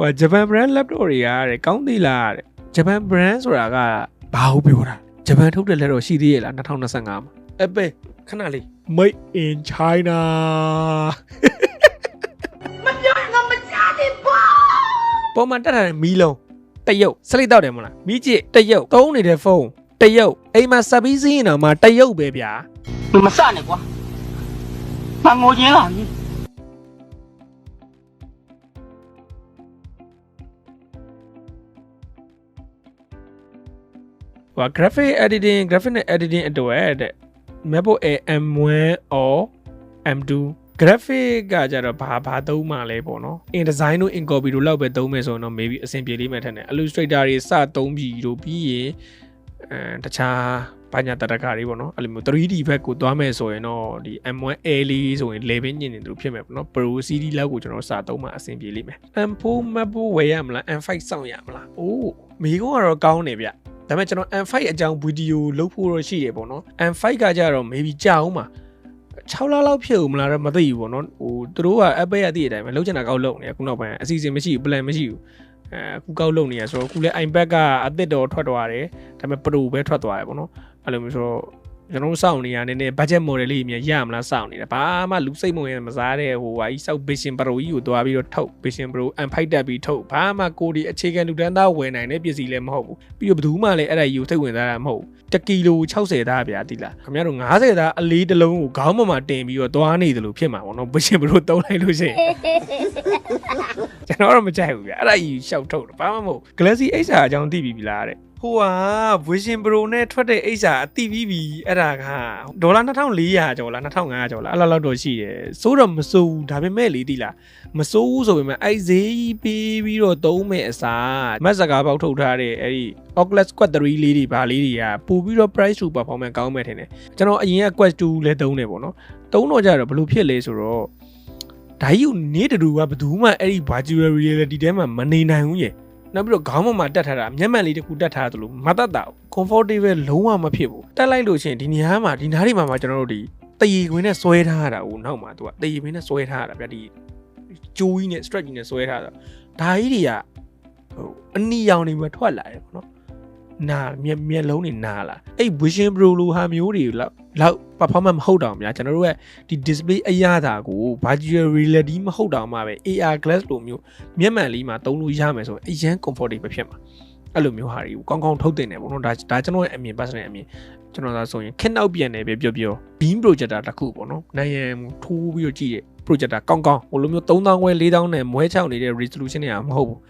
ဟိုဂျပန် brand laptop တွေကတဲ့ကောင်းသေးလားတဲ့ဂျပန် brand ဆိုတာကဘာဟုတ်ပြောတာဂျပန်ထုတ်တဲ့ laptop ရှိသေးရဲ့လား2025မှာ Apple ခဏလေး Made in China မပြောငါမချားနေပါပုံမှန်တက်ထားတဲ့မီးလုံးတရုတ်စလိတ်တော့တယ်မလားမီးကြည့်တရုတ်သုံးနေတဲ့ဖုန်းတရုတ်အိမ်မှာစပီးစင်းရင်တော့မှတရုတ်ပဲဗျာမစနဲ့ကွာမငိုချင်းလား ဟို graphic editing graphic နဲ့ editing အတွက်တဲ့ MacBook Air M1 or M2 graphic ကကြတော့ဘာဘာသုံးမှလဲပေါ့နော် InDesign တို့ InCopy တို့လောက်ပဲသုံးမယ်ဆိုရင်တော့ maybe အဆင်ပြေလိမ့်မယ်ထင်တယ် Illustrator တွေစသုံးပြီးတို့ပြီးရင်အဲတခြားဘာညာတတကတွေပေါ့နော်အဲ့လိုမျိုး 3D ဘက်ကိုသွားမယ်ဆိုရင်တော့ဒီ M1 Air လေးဆိုရင်11ညင်နေသူဖြစ်မယ်ပေါ့နော် Pro CD လောက်ကိုကျွန်တော်စသုံးမှအဆင်ပြေလိမ့်မယ် M4 MacBook ဝယ်ရမလား M5 စောင့်ရမလားအိုးမိကုန်းကတော့ကောင်းနေဗျ ဒါပေမဲ့ကျွန်တော် M5 အကြောင်းဗီဒီယိုလုပ်ဖို့တော့ရှိတယ်ပေါ့နော် M5 ကကြတော့ maybe ကြာအောင်ပါ6လလောက်ဖြစ်ဦးမလားတော့မသိဘူးပေါ့နော်ဟိုသူတို့က Apple ရသိတဲ့အတိုင်းပဲလုံးချင်တာကောက်လုပ်နေတယ်ခုနောက်ပိုင်းအစီအစဉ်မရှိဘူး plan မရှိဘူးအဲအခုကောက်လုပ်နေရဆိုတော့အခုလဲ iPad ကအသစ်တော်ထွက်သွားတယ်ဒါပေမဲ့ Pro ပဲထွက်သွားတယ်ပေါ့နော်အဲ့လိုမျိုးဆိုတော့ ကျွန်တော်တို့စောင့်နေရနေနေ budget model လေးမြင်ရမလားစောင့်နေတယ်ဘာမှလူစိတ်မဝင်မစားတဲ့ဟိုဟာကြီးစောက် Vision Pro ကြီးကိုတွားပြီးတော့ထုတ် Vision Pro M5 တက်ပြီးထုတ်ဘာမှကိုဒီအခြေခံလူတန်းသားဝယ်နိုင်တဲ့ပစ္စည်းလည်းမဟုတ်ဘူးပြီးတော့ဘယ်သူမှလည်းအဲ့ဒါကြီးကိုထိတ်ဝင်သားတာမဟုတ်ဘူးတကီလို60သားဗျာတိလားခင်ဗျားတို့90သားအလေးတစ်လုံးကိုခေါင်းပေါ်မှာတင်ပြီးတော့တွားနေတယ်လို့ဖြစ်မှာပေါ့နော် Vision Pro တုံးလိုက်လို့ရှိရင်ကျွန်တော်တော့မကြိုက်ဘူးဗျာအဲ့ဒါကြီးရှောက်ထုတ်တယ်ဘာမှမဟုတ် Galaxy XR အကြောင်းသိပြီလားတဲ့ ဟိုဟာ Vision Pro နဲ့ထွက်တဲ့ XR အတိပြီးပြီအဲ့ဒါကဒေါ်လာ2400ကျော်လား2500ကျော်လားအဲ့လောက်လောက်တော့ရှိတယ်စိုးတော့မစိုးဘူးဒါပေမဲ့လေတိလားမစိုးဘူးဆိုပေမဲ့အဲ့ဈေးကြီးပေးပြီးတော့သုံးမဲ့အစားမက်စကားပေါက်ထုတ်ထားတဲ့အဲ့ဒီ Oculus Quest 3လေးတွေဘာလေးတွေကပို့ပြီးတော့ price to performance ကောင်းမဲ့ထင်တယ်ကျွန်တော်အရင်က Quest 2လည်းသုံးတယ်ပေါ့နော်သုံးတော့ကြတော့ဘယ်လိုဖြစ်လဲဆိုတော့ဒါကြီးကိုနေတူကဘယ်သူမှအဲ့ဒီ virtual reality ထဲမှာမနေနိုင်ဘူးရဲ့ နောက်ပြီးတော့ခေါင်းပေါ်မှာတက်ထားတာမျက်မှန်လေးတစ်ခုတက်ထားသလိုမတတ်တာ comfortable လုံးဝမဖြစ်ဘူးတက်လိုက်လို့ရှိရင်ဒီနေရာမှာဒီနားတွေမှာမှာကျွန်တော်တို့ဒီတရီခွင်းနဲ့ဆွဲထားရတာဟိုနောက်မှာသူကတရီခွင်းနဲ့ဆွဲထားရတာဗျဒီကျိုးကြီးနဲ့ stretch ကြီးနဲ့ဆွဲထားတာဒါကြီးတွေကဟိုအနီရောင်တွေပဲထွက်လာတယ်ပေါ့နော်နာမျက်မျက်လုံးတွေနာလာအဲ့ Vision Pro လိုဟာမျိုးတွေလောက် လောက် performance မဟုတ်တော့များကျွန်တော်တို့ရဲ့ဒီ display အရသာကို virtual reality မဟုတ်တော့မှပဲ AR glass လိုမျိုးမျက်မှန်လေးမှာသုံးလို့ရမယ်ဆိုရင်အရင် comfortable ဖြစ်မှာအဲ့လိုမျိုးဟာတွေကိုကောင်းကောင်းထုတ်တင်တယ်ပေါ့နော်ဒါဒါကျွန်တော်ရဲ့အမြင် personal အမြင်ကျွန်တော်သာဆိုရင်ခက်နောက်ပြန်တယ်ပဲပြောပြော beam projector တစ်ခုပေါ့နော်နိုင်ရန်ထိုးပြီးတော့ကြည့်ရ projector ကောင်းကောင်းဟိုလိုမျိုး3000ခွဲ4000နဲ့မွဲချောက်နေတဲ့ resolution တွေကမဟုတ်ဘူး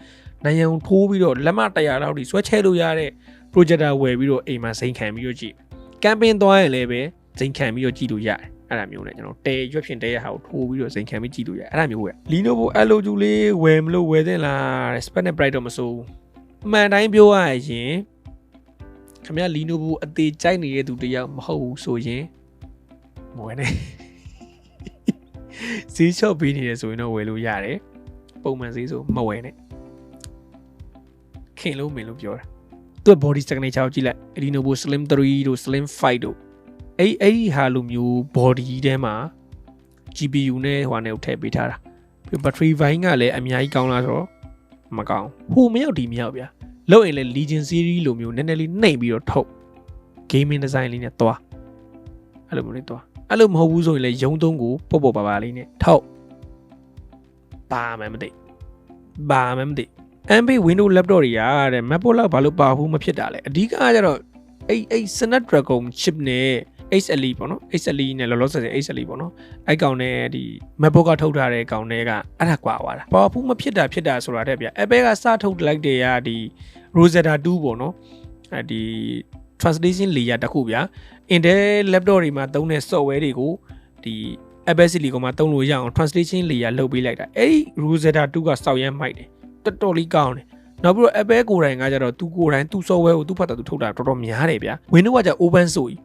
နိုင်ရန်ထိုးပြီးတော့လက်မ100လောက်ထိဆွဲချဲလို့ရတဲ့ projector ဝယ်ပြီးတော့အိမ်မှာစိန်ခံပြီးတော့ကြည့် ကမ်ပင်းသွားရင်လည်းပဲစိန်ခံပြီးတော့ကြည့်လို့ရတယ်အဲ့ဒါမျိုးနဲ့ကျွန်တော်တဲရွက်ဖြင့်တဲရဟာကိုထိုးပြီးတော့စိန်ခံပြီးကြည့်လို့ရတယ်အဲ့ဒါမျိုးပဲ Lenovo LOG လေးဝယ်မလို့ဝယ်သင့်လား spec နဲ့ price တော့မစိုးဘူးအမှန်တိုင်းပြောရရင်ခင်ဗျာ Lenovo အသေးကြိုက်နေတဲ့သူတယောက်မဟုတ်ဘူးဆိုရင်မဝယ်နဲ့ဈေးချော့ပေးနေတယ်ဆိုရင်တော့ဝယ်လို့ရတယ်ပုံမှန်ဈေးဆိုမဝယ်နဲ့ခင်လို့မင်းလို့ပြောတာ သူက body signature ကိုကြည့်လိုက် Lenovo Slim 3တို့ Slim 5တို့အဲ့အဲ့ဒီဟာလိုမျိုး body ထဲမှာ GPU နဲ့ဟိုနဲ့ထည့်ပေးထားတာပြီး battery volume ကလည်းအများကြီးကောင်းလားဆိုတော့မကောင်းဟိုမရောက်ဒီမရောက်ဗျာလောက်ရင်လည်း Legion series လိုမျိုးနည်းနည်းလေးနှိပ်ပြီးတော့ထုတ် gaming design လေးနဲ့သွားအဲ့လိုမျိုးလေးသွားအဲ့လိုမဟုတ်ဘူးဆိုရင်လည်းရုံသုံးကိုပုတ်ပုတ်ပါပါလေးနဲ့ထုတ်ပါမှမသိပါမှမသိ MP Windows laptop တွေကတဲ့ MacBook လောက်ဘာလို့ပါဘူးမဖြစ်တာလဲအဓိကကကျတော့အဲ့အဲ့ Snapdragon chip နဲ့ XLE ပေါ့နော် XLE နဲ့လောလောဆယ်ဆယ် XLE ပေါ့နော်အဲ့ကောင်နဲ့ဒီ MacBook ကထုတ်ထားတဲ့ကောင်တွေကအဲ့ဒါကွာသွားတာဘာဘူးမဖြစ်တာဖြစ်တာဆိုတာတဲ့ဗျ Apple ကစထုတ်လိုက်တဲ့ကဒီ Rosetta 2ပေါ့နော်အဲ့ဒီ translation layer တစ်ခုဗျာ Intel laptop တွေမှာသုံးတဲ့ software တွေကိုဒီ Apple Silicon မှာသုံးလို့ရအောင် translation layer လုပ်ပေးလိုက်တာအဲ့ဒီ Rosetta 2ကစောက်ရမ်းမိုက်တယ် တော်တော်လေးကောင်းတယ်နောက်ပြီးတော့ Apple ကိုယ်တိုင်ကကြတော့သူကိုယ်တိုင်သူ software ကိုသူဖတ်တာသူထုတ်တာတော်တော်များတယ်ဗျာ Windows ကကြ open source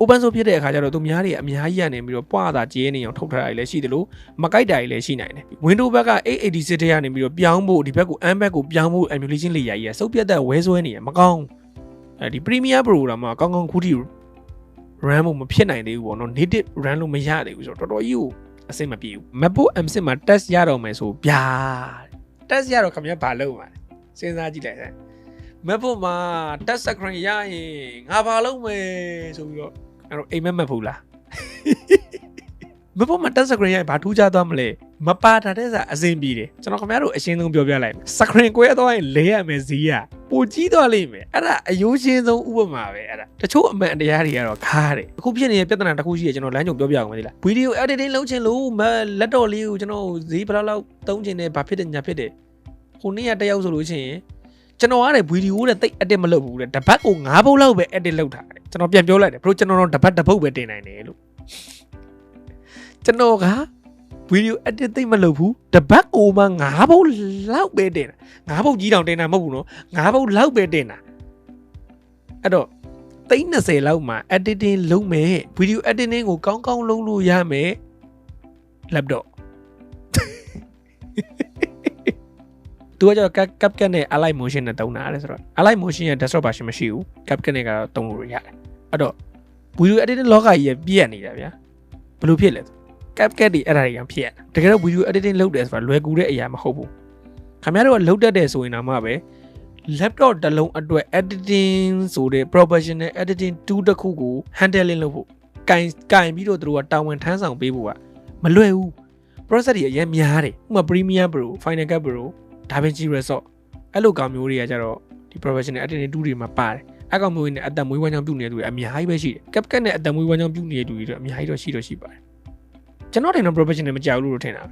open source ဖြစ်တဲ့အခါကျတော့သူများတွေအများကြီးရနေပြီးတော့ပွားတာကျဲနေအောင်ထုတ်ထားတာလည်းရှိတယ်လို့မကိုက်တာလည်းရှိနိုင်တယ် Windows ဘက်က886တဲ့ကနေပြီးတော့ပြောင်းဖို့ဒီဘက်ကို M ဘက်ကိုပြောင်းဖို့ emulation layer ကြီးကစုပ်ပြတ်တဲ့ဝဲဆွဲနေရမကောင်းအဲဒီ Premiere Pro တာမှာကောင်းကောင်းခုထိ run ဖို့မဖြစ်နိုင်သေးဘူးပေါ့နော် native run လို့မရသေးဘူးဆိုတော့တော်တော်ကြီးကိုအဆင်မပြေဘူး MacBook M6 မှာ test ရတော့မယ်ဆိုဗျာ တက်စရတော့ခင်ဗျာဘာလုပ်မှာလဲစဉ်းစားကြည့်လိုက်စမ်းမက်ဖို့မှာတက်စခရင်ရရင်ငါဘာလုပ်မယ်ဆိုပြီးတော့အဲ့တော့အိမ်မက်မက်ဘူးလားမက်ဖို့မှာတက်စခရင်ရရင်ဘာထူးခြားသွားမလဲမပါတာတဲ့စားအစင်ပြေတယ်ကျွန်တော်ခင်ဗျားတို့အရှင်းဆုံးပြောပြလိုက်မယ်စခရင်ကွဲသွားရင်လဲရမယ်ဈေးကပိုကြီးသွားလိမ့်မယ်အဲ့ဒါအယိုးရှင်းဆုံးဥပမာပဲအဲ့ဒါတချို့အမှန်တရားတွေကတော့ခါတယ်အခုဖြစ်နေတဲ့ပြဿနာတစ်ခုရှိရကျွန်တော်လမ်းကြုံပြောပြအောင်မသိလားဗီဒီယို editing လုပ်ချင်လို့မလက်တော့လေးကိုကျွန်တော်ဈေးဘယ်လောက်လောက်သုံးချင်တယ်ဘာဖြစ်တယ်ညာဖြစ်တယ်ဟိုနေ့ကတယောက်ဆိုလို့ရှိရင်ကျွန်တော်ကလည်းဗီဒီယိုတဲ့တိတ် edit မလုပ်ဘူးတဲ့တပတ်ကို9ပုတ်လောက်ပဲ edit လုပ်ထားတယ်ကျွန်တော်ပြန်ပြောလိုက်တယ်ဘရိုကျွန်တော်တော့တပတ်တစ်ပုတ်ပဲတင်နိုင်တယ်လို့ကျွန်တော်က ဗီဒီယို edit သိမ့်မလုပ်ဘူးတပတ်ကိုမှ9ပုတ်လောက်ပဲတင်တာ9ပုတ်ကြီးတောင်တင်တာမဟုတ်ဘူးနော်9ပုတ်လောက်ပဲတင်တာအဲ့တော့သိန်း20လောက်မှာ editing လုပ်မယ်ဗီဒီယို editing ကိုကောင်းကောင်းလုပ်လို့ရမယ် laptop သူကကျတော့ cap CapCut နဲ့ Align Motion နဲ့တုံးတာလေဆိုတော့ Align Motion ရဲ့ desktop version မရှိဘူး CapCut နဲ့ကတော့တုံးလို့ရတယ်အဲ့တော့ video editing လောကကြီးရဲ့ပြည့်နေတာဗျာဘယ်လိုဖြစ်လဲဆို CapCut တွေအဲ့ဒါတွေကဖြစ်ရတကယ်တော့ video editing လုပ်တယ်ဆိုတာလွယ်ကူတဲ့အရာမဟုတ်ဘူးခင်ဗျားတို့ကလုပ်တတ်တယ်ဆိုရင်တော့မှပဲ laptop တစ်လုံးအတွက် editing ဆိုတဲ့ professional editing tool တစ်ခုကို handling လုပ်ဖို့ကင်ကင်ပြီးတော့သူတို့ကတာဝန်ထမ်းဆောင်ပေးဖို့ကမလွယ်ဘူး process တွေအရင်များတယ်ဥပမာ Premiere Pro Final Cut Pro DaVinci Resolve အဲ့လိုကောင်မျိုးတွေကကြတော့ဒီ professional editing tool တွေမှာပါတယ်အဲ့ကောင်မျိုးတွေနဲ့အသက်မွေးဝမ်းကြောင်းပြုနေတဲ့သူတွေအများကြီးပဲရှိတယ် CapCut နဲ့အသက်မွေးဝမ်းကြောင်းပြုနေတဲ့သူတွေတော့အများကြီးတော့ရှိတော့ရှိပါတယ် ကျွန်တော်တင်တော့ professional မကြောက်လို့လို့ထင်တာ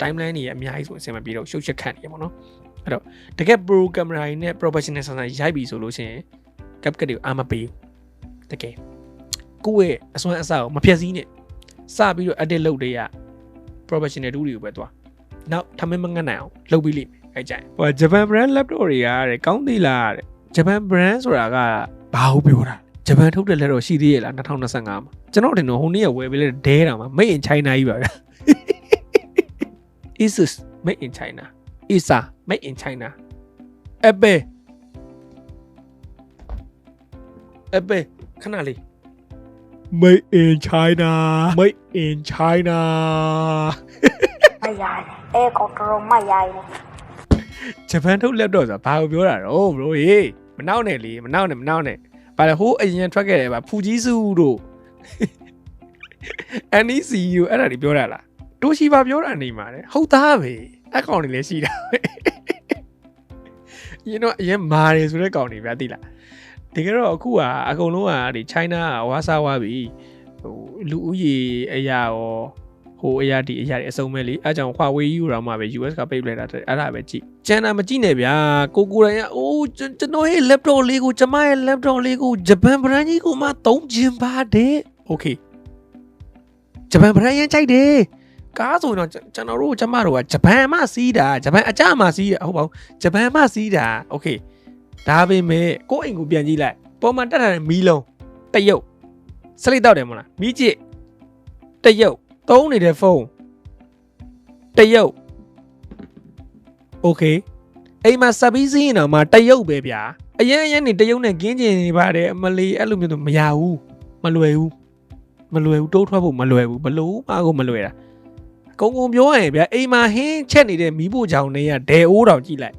timeline တွေအများကြီးဆိုအဆင်မပြေတော့ရှုပ်ချက်ခတ်နေရပါတော့အဲ့တော့တကယ် pro camera တွေနဲ့ professional ဆန်ဆန်ရိုက်ပြီဆိုလို့ရှိရင် CapCut တွေကိုအာမပေးဘူးတကယ်ကိုယ့်ရဲ့အစွမ်းအစကိုမဖြတ်စည်းနဲ့စပြီးတော့ edit လုပ်တဲ့ရ professional tool တွေကိုပဲသွားနောက်ထမင်းမငတ်နိုင်အောင်လုပ်ပြီးလိမ့်မယ်အဲ့ကြိုင်ဟိုဂျပန် brand laptop တွေကတဲ့ကောင်းသေးလားတဲ့ဂျပန် brand ဆိုတာကဘာဟုတ်ပြောတာ ဂျပန်ထုတ်တဲ့လက်တော့ရှိသေးရဲ့လား2025မှာကျွန်တော်တင်တော့ဟိုနေ့ကဝယ်ပေးလိုက်တဲ့ဒဲတာမှာ made in china ကြီးပါဗျာ Asus made in china Isa made in china Apple Apple ခဏလေး made in china made in china မရိုင်းအဲကောင်တော်မရိုင်းဘူးဂျပန်ထုတ် laptop ဆိုတာဘာကိုပြောတာတော့ bro ဟေးမနောက်နဲ့လေမနောက်နဲ့မနောက်နဲ့ ဘာလဲဟိုးအရင်ထွက်ခဲ့တယ်ဗျဖူကြီးစုတို့ NECU အဲ့ဒါတွေပြောတာလားတိုရှိပါပြောတာနေမှာလေဟုတ်သားပဲအကောင်တွေလည်းရှိတာပဲ you know အရင်မာတယ်ဆိုတဲ့ကောင်တွေဗျာသိလားတကယ်တော့အခုကအကုန်လုံးကဒီ China ကဝါစားဝါပြီဟိုလူဦးရေအရာရောဟိုအရာဒီအရာတွေအစုံမဲ့လေအဲကြောင့် Huawei ယူတော့မှပဲ US ကပိတ်ပလိုက်တာတဲ့အဲ့ဒါပဲကြည့် ကျန်တာမကြည့်နဲ့ဗျာကိုကိုရိုင်းကအိုးကျွန်ကျွန်တော်ရဲ့ laptop လေးကိုကျမရဲ့ laptop လေးကိုဂျပန် brand ကြီးကိုမှသုံးခြင်းပါတယ် okay ဂျပန် brand ရမ်းကြိုက်တယ်ကားဆိုရင်တော့ကျွန်တော်တို့ကျမတို့ကဂျပန်မှစီးတာဂျပန်အကြမှစီးတာဟုတ်ပါဘူးဂျပန်မှစီးတာ okay ဒါပေမဲ့ကိုယ့်အိမ်ကိုပြန်ကြည့်လိုက်ပုံမှန်တက်ထားတဲ့မီးလုံးတရုတ်စလိတ်တော့တယ်မဟုတ်လားမီးကြည့်တရုတ်သုံးနေတဲ့ဖုန်းတရုတ် okay အိမ်မှာစပ်ပြီးစီးရင်တော့မှတရုတ်ပဲဗျာအရင်အရင်နေတရုတ်နဲ့ကင်းကျင်နေပါတယ်အမလီအဲ့လိုမျိုးတော့မရဘူးမလွယ်ဘူးမလွယ်ဘူးတိုးထွက်ဖို့မလွယ်ဘူးဘလို့မှကိုမလွယ်တာကုံကုံပြောရရင်ဗျာအိမ်မှာဟင်းချက်နေတဲ့မီးဖို့ကြောင်တွေကဒဲအိုးတောင်ကြည့်လိုက်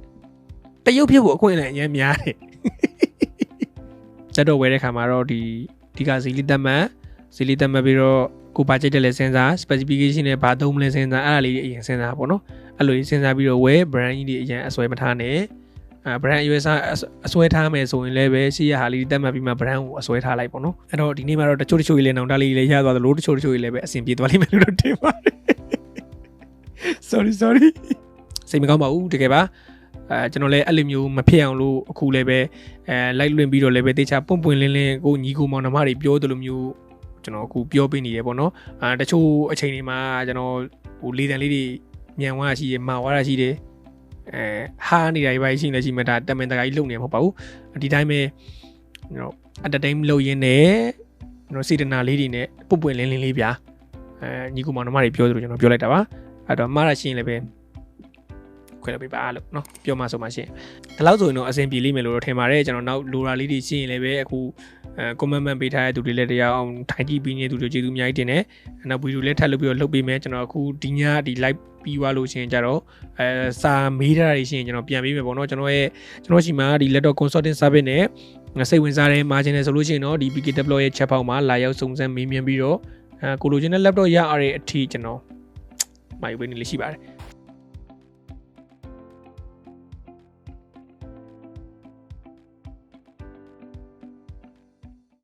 တရုတ်ဖြစ်ဖို့အခွင့်အလမ်းအရင်များတယ်တက်တော့ဝယ်တဲ့ခါမှာတော့ဒီဒီကဇီလီတက်မန်ဇီလီတက်မန်ပြီးတော့ ကိုပါကြိတ်တယ်လဲစဉ်းစား specification နဲ့ဘာသုံးမလဲစဉ်းစားအဲ့ဒါလေးတွေအရင်စဉ်းစားပေါ့နော်အဲ့လိုစဉ်းစားပြီးတော့ဝယ် brand ကြီးတွေအရင်အစွဲမထားနဲ့အဲ brand အရွယ်စားအစွဲထားမယ်ဆိုရင်လည်းပဲရှိရဟာလေးတက်မှတ်ပြီးမှ brand ကိုအစွဲထားလိုက်ပေါ့နော်အဲ့တော့ဒီနေ့မှာတော့တချို့တချို့ကြီးလည်းနောင်တလေးလေးရသွားသလိုတချို့တချို့ကြီးလည်းပဲအဆင်ပြေသွားလိမ့်မယ်လို့ထင်ပါတယ် sorry sorry စိတ်မကောင်းပါဘူးတကယ်ပါအဲကျွန်တော်လည်းအဲ့လိုမျိုးမဖြစ်အောင်လို့အခုလည်းပဲအဲလိုက်လွင်ပြီးတော့လည်းပဲတေချာပွန့်ပွန့်လင်းလင်းကိုညီကိုမောင်နှမတွေပြောသလိုမျိုး ကျွန်တော်အခုပြောပေးနေရပေါ့နော်အာတချို့အချိန်တွေမှာကျွန်တော်ဟိုလေးတန်လေးတွေမြန်သွားတာရှိတယ်မာသွားတာရှိတယ်အဲဟာနေတာတွေပဲရှိနေရှိမှဒါတမင်တကာကြီးလုံနေမှာမဟုတ်ပါဘူးဒီတိုင်းပဲကျွန်တော်အတတိုင်းလုံရင်းနဲ့ကျွန်တော်စေတနာလေးတွေနဲ့ပွန့်ပွန့်လင်းလင်းလေးဗျာအဲညီကိုမောင်နှမတွေပြောသလိုကျွန်တော်ပြောလိုက်တာပါအဲ့တော့မှားရရှိရင်လည်းပဲ ခွင့်လုပ်ပေးပါလို့เนาะပြောမှဆိုမှရှင်းဒီလောက်ဆိုရင်တော့အဆင်ပြေလိမ့်မယ်လို့တော့ထင်ပါတယ်ကျွန်တော်နောက်လိုရာလေးတွေရှင်းရင်လည်းပဲအခုအဲ comment မှန်ပေးထားတဲ့သူတွေလည်းတရားအောင်ထိုင်ကြည့်ပြီးနေတဲ့သူတွေကျေးဇူးအများကြီးတင်တယ်နောက်ဗီဒီယိုလည်းထပ်လုပ်ပြီးတော့လုပ်ပေးမယ်ကျွန်တော်အခုဒီညဒီ live ပြီးသွားလို့ရှရင်ကြတော့အဲစာမေးထားတာတွေရှရင်ကျွန်တော်ပြန်ပေးမယ်ပေါ့เนาะကျွန်တော်ရဲ့ကျွန်တော်ရှိမှာဒီ laptop consulting service နဲ့စိတ်ဝင်စားတဲ့ margin နဲ့ဆိုလို့ရှိရင်တော့ဒီ PK Deploy ရဲ့ chat box မှာလာရောက်စုံစမ်းမေးမြန်းပြီးတော့အဲကိုလိုချင်တဲ့ laptop ရရတဲ့အထိကျွန်တော်မိုက်ဝေးနေလေးရှိပါတယ်